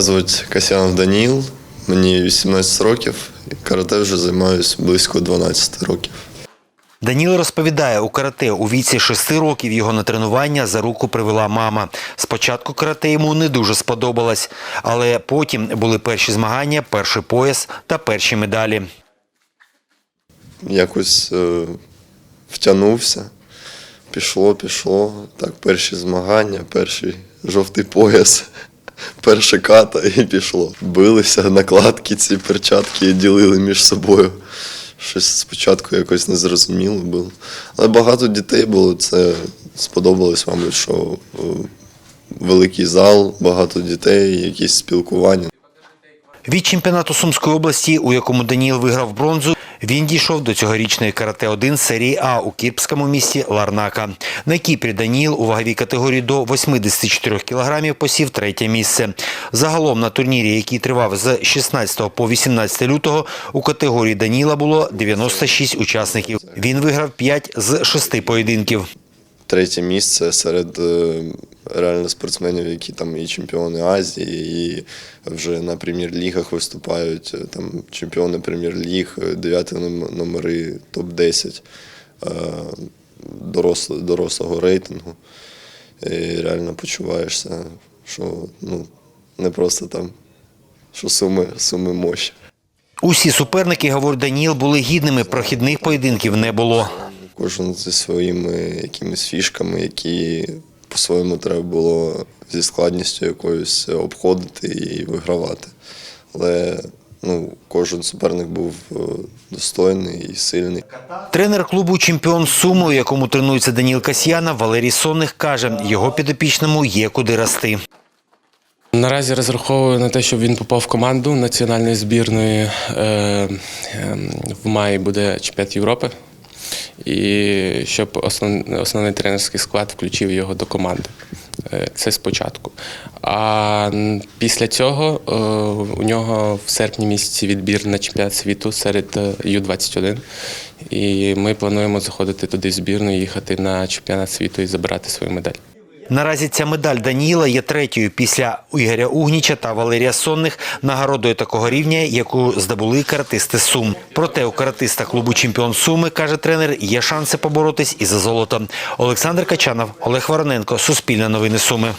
Мене звуть Касянов Даніл, мені 18 років, і карате вже займаюся близько 12 років. Даніл розповідає, у карате у віці 6 років його на тренування за руку привела мама. Спочатку карате йому не дуже сподобалось, але потім були перші змагання, перший пояс та перші медалі. Якось е, втягнувся, пішло, пішло. Так, перші змагання, перший жовтий пояс, перша ката і пішло. Билися накладки, ці перчатки ділили між собою. Щось спочатку якось незрозуміло було. Але багато дітей було, це сподобалось, мабуть, що е, великий зал, багато дітей, якісь спілкування. Від чемпіонату Сумської області, у якому Даніл виграв бронзу, він дійшов до цьогорічної карате-1 серії А у кіпрському місті Ларнака. На Кіпрі Даніл у ваговій категорії до 84 кілограмів посів третє місце. Загалом на турнірі, який тривав з 16 по 18 лютого, у категорії Даніла було 96 учасників. Він виграв 5 з 6 поєдинків. третє місце серед е, реально спортсменів, які там і чемпіони Азії, і вже на прем'єр-лігах виступають. е, Там чемпіони прем'єр-ліг, е, дев'яті номери топ-10 е, доросло- дорослого рейтингу. І реально почуваєшся, що ну, не просто там, що суми, суми мощі. Усі суперники, говорить Даніл, були гідними. Прохідних поєдинків не було. Кожен зі своїми якимись фішками, які по-своєму треба було зі складністю якоюсь обходити і вигравати. Але ну, кожен суперник був е, достойний і сильний. Тренер клубу чемпіон Суми, у якому тренується Даніл Касьяна, Валерій Сонних каже, його підопічному є куди рости. Наразі розраховую на те, щоб він попав в команду національної збірної. Е, е, в маї буде чемпіонат Європи. І щоб основ, основний тренерський склад включив його до команди. Е, Це спочатку. А після цього е, у нього в серпні місяці відбір на чемпіонат світу серед е, Ю-21. І ми плануємо заходити туди в збірну, їхати на чемпіонат світу і забирати свою медаль. Наразі ця медаль Даніла є третьою після Ігоря Угніча та Валерія Сонних нагородою такого рівня, яку здобули каратисти Сум. Проте у каратиста клубу чемпіон Суми, каже тренер, є шанси поборотись і за золото. Олександр Качанов, Олег Вороненко, Суспільне новини Суми.